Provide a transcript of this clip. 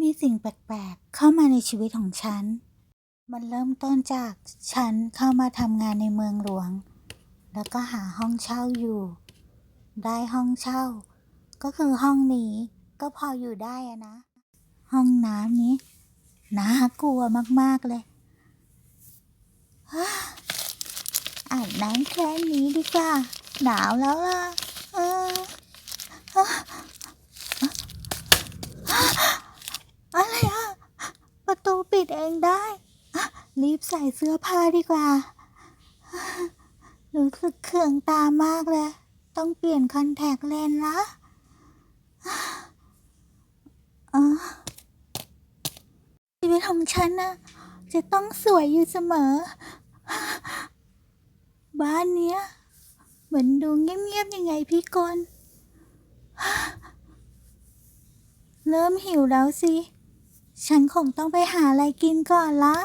มีสิ่งแปลกๆ เข้ามาในชีวิตของฉัน มันเริ่มต้นจากฉันเข้ามาทำงานในเมืองหลวง แล้วก็หาห้องเช่าอยู่ ได้ห้องเช่า ก็คือห้องนี้ก็พออยู่ได้อะนะ ห้องน้ำนี้น่ากลัวมากๆเลยอาบน้ำแค่นี้ดีกว่า หนาวแล้วล่ะเออเอ้ออะไรอะ ประตูปิด เองได้รีบใส่เสื้อผ้าดีกว่า รู้สึกเคืองตามากเลย ต้องเปลี่ยนคอนแทคเลนส์ละอชีวิตของฉันนะจะต้องสวยอยู่เสมอ บ้านเนี้ย เหมือนดูเงียบๆยังไงพี่กนเริ่มหิวแล้วสิ ฉันคงต้องไปหาอะไรกินก่อนละ